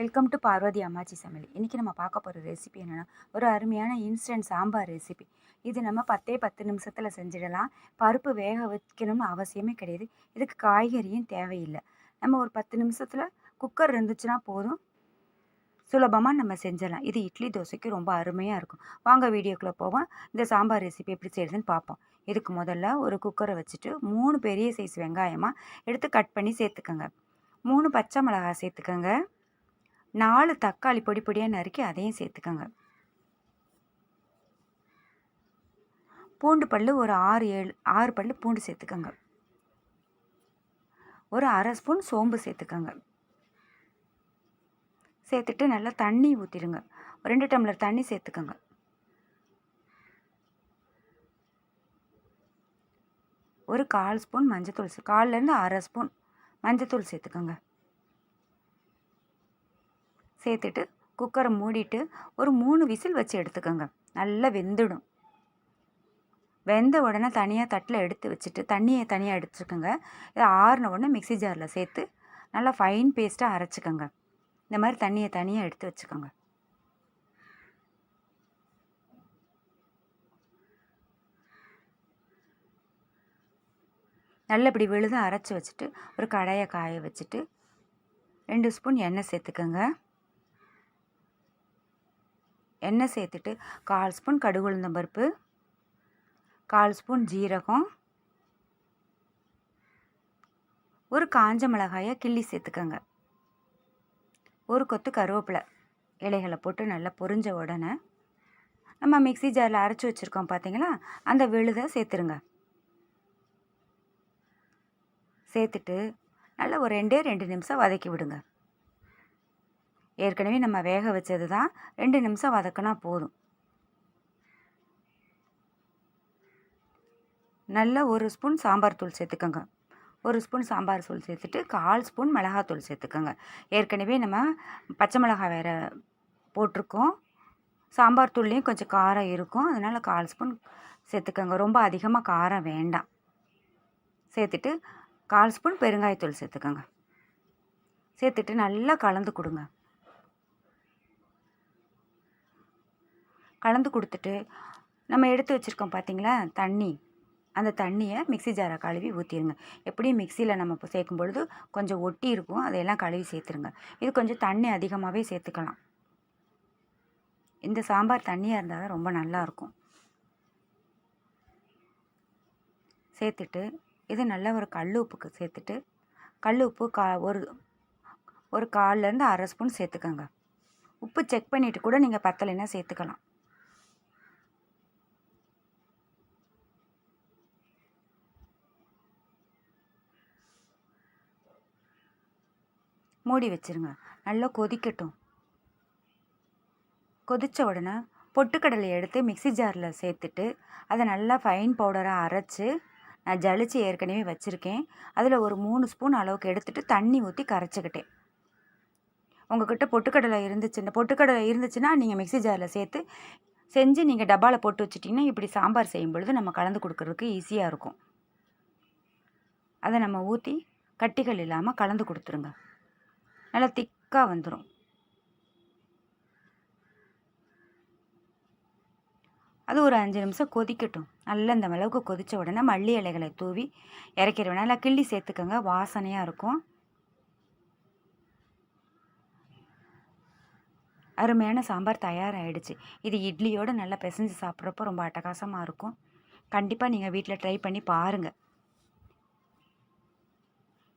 Welcome to Parvati அம்மாச்சி சமையல் இன்றைக்கி நம்ம பார்க்க போகிற ரெசிபி என்னென்னா ஒரு அருமையான இன்ஸ்டன்ட் சாம்பார் ரெசிபி இது நம்ம பத்தே பத்து நிமிஷத்தில் செஞ்சிடலாம். பருப்பு வேக வைக்கணும்னு அவசியமே கிடையாது. இதுக்கு காய்கறியும் தேவையில்லை. நம்ம ஒரு பத்து நிமிஷத்தில் குக்கர் இருந்துச்சுன்னா போதும். சுலபமாக நம்ம செஞ்சிடலாம். இது இட்லி தோசைக்கு ரொம்ப அருமையாக இருக்கும். வாங்க வீடியோக்குள்ளே போவோம். இந்த சாம்பார் ரெசிபி எப்படி செய்யுதுன்னு பார்ப்போம். இதுக்கு முதல்ல ஒரு குக்கரை வச்சுட்டு மூணு பெரிய சைஸ் வெங்காயமாக எடுத்து கட் பண்ணி சேர்த்துக்கோங்க. மூணு பச்சை மிளகாய் சேர்த்துக்கோங்க. நாலு தக்காளி பொடி பொடியாக நறுக்கி அதையும் சேர்த்துக்கோங்க. பூண்டு பல் ஒரு ஆறு ஏழு ஆறு பல் பூண்டு சேர்த்துக்கோங்க. ஒரு அரை ஸ்பூன் சோம்பு சேர்த்துக்கோங்க. சேர்த்துட்டு நல்லா தண்ணி ஊற்றிடுங்க ரெண்டு டம்ளர் தண்ணி சேர்த்துக்கோங்க. ஒரு கால் ஸ்பூன் மஞ்சத்தூள் கால்லேருந்து அரை ஸ்பூன் மஞ்சத்தூள் சேர்த்துக்கோங்க. சேர்த்துட்டு குக்கரை மூடிட்டு ஒரு மூணு விசில் வச்சு எடுத்துக்கோங்க. நல்லா வெந்துடும். வெந்த உடனே தனியாக தட்டில் எடுத்து வச்சுட்டு தண்ணியை தனியாக எடுத்துக்கோங்க. இதை ஆறின உடனே மிக்சி ஜாரில் சேர்த்து நல்லா ஃபைன் பேஸ்ட்டாக அரைச்சிக்கோங்க. இந்த மாதிரி தண்ணியை தனியாக எடுத்து வச்சுக்கோங்க. நல்லபடி விழுது அரைச்சி வச்சுட்டு ஒரு கடையை காய வச்சுட்டு ரெண்டு ஸ்பூன் எண்ணெய் சேர்த்துக்கோங்க. எண்ணெய் சேர்த்துட்டு கால் ஸ்பூன் கடுகு உளுந்தம்பருப்பு கால் ஸ்பூன் ஜீரகம் ஒரு காஞ்ச மிளகாயை கிள்ளி சேர்த்துக்கோங்க. ஒரு கொத்து கருவேப்பிலை இலைகளை போட்டு நல்லா பொரிஞ்ச உடனே நம்ம மிக்சி ஜாரில் அரைச்சி வச்சுருக்கோம் பார்த்தீங்களா? அந்த விழுதை சேர்த்துருங்க. சேர்த்துட்டு நல்லா ஒரு ரெண்டே ரெண்டு நிமிஷம் வதக்கி விடுங்க. ஏற்கனவே நம்ம வேக வச்சது தான் ரெண்டு நிமிஷம் வதக்கினா போதும். நல்ல ஒரு ஸ்பூன் சாம்பார் தூள் சேர்த்துக்கோங்க. ஒரு ஸ்பூன் சாம்பார் தூள் சேர்த்துட்டு கால் ஸ்பூன் மிளகாத்தூள் சேர்த்துக்கோங்க. ஏற்கனவே நம்ம பச்சை மிளகாய் வேறு போட்டிருக்கோம். சாம்பார் தூள்லேயும் கொஞ்சம் காரம் இருக்கும். அதனால் கால் ஸ்பூன் சேர்த்துக்கோங்க. ரொம்ப அதிகமாக காரம் வேண்டாம். சேர்த்துட்டு கால் ஸ்பூன் பெருங்காயத்தூள் சேர்த்துக்கோங்க. சேர்த்துட்டு நல்லா கலந்து கொடுங்க. கலந்து கொடுத்துட்டு நம்ம எடுத்து வச்சுருக்கோம் பார்த்தீங்களா தண்ணி. அந்த தண்ணியை மிக்சி ஜாரை கழுவி ஊற்றிடுங்க எப்படியும் மிக்சியில் நம்ம இப்போ சேர்க்கும் பொழுது கொஞ்சம் ஒட்டி இருக்கும். அதையெல்லாம் கழுவி சேர்த்துருங்க. இது கொஞ்சம் தண்ணி அதிகமாகவே சேர்த்துக்கலாம். இந்த சாம்பார் தண்ணியாக இருந்தால் தான் ரொம்ப நல்லாயிருக்கும் சேர்த்துட்டு இது நல்ல ஒரு கல் உப்புக்கு சேர்த்துட்டு கல் உப்பு கா ஒரு ஒரு கால்லேருந்து அரை ஸ்பூன் சேர்த்துக்கோங்க. உப்பு செக் பண்ணிவிட்டு கூட நீங்கள் பத்தலைன்னா சேர்த்துக்கலாம். மூடி வச்சுருங்க. நல்லா கொதிக்கட்டும். கொதித்த உடனே பொட்டுக்கடலை எடுத்து மிக்சி ஜாரில் சேர்த்துட்டு அதை நல்லா ஃபைன் பவுடராக அரைச்சி நான் ஜலிச்சு ஏற்கனவே வச்சுருக்கேன். அதில் ஒரு மூணு ஸ்பூன் அளவுக்கு எடுத்துகிட்டு தண்ணி ஊற்றி கரைச்சிக்கிட்டேன். உங்கள்கிட்ட பொட்டுக்கடலை இருந்துச்சுன்னா பொட்டுக்கடலை இருந்துச்சுன்னா நீங்கள் மிக்சி ஜாரில் சேர்த்து செஞ்சு நீங்கள் டப்பாவில் போட்டு வச்சுட்டிங்கன்னா இப்படி சாம்பார் செய்யும் பொழுது நம்ம கலந்து கொடுக்குறதுக்கு ஈஸியாக இருக்கும். அதை நம்ம ஊற்றி கட்டிகள் இல்லாமல் கலந்து கொடுத்துருங்க. நல்லா திக்காக வந்துடும் அது ஒரு அஞ்சு நிமிஷம் கொதிக்கட்டும். நல்லா இந்த அளவுக்கு கொதித்த உடனே மல்லி இலைகளை தூவி இறக்கிடுவேன். நல்லா கிள்ளி சேர்த்துக்கோங்க. வாசனையாக இருக்கும். அருமையான சாம்பார் தயாராகிடுச்சு இது இட்லியோடு நல்லா பிசைஞ்சு சாப்பிட்றப்போ ரொம்ப அட்டகாசமாக இருக்கும். கண்டிப்பாக நீங்கள் வீட்டில் ட்ரை பண்ணி பாருங்கள்